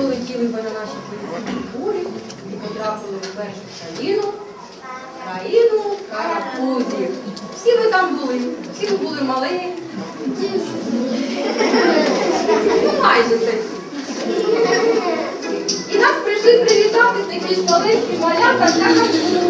Полетіли ми на наші політичні і потрапили в першу країну, країну Карапузів. Всі ви там були, всі ви були малі. Ну, майже такі. І нас прийшли привітати такі маленькі маляка для Карапузів.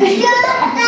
Yeah.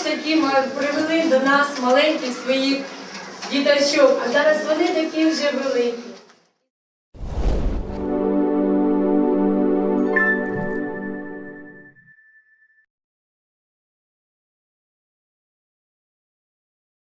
ж таки привели до нас маленьких своїх діточок, а зараз вони такі вже великі.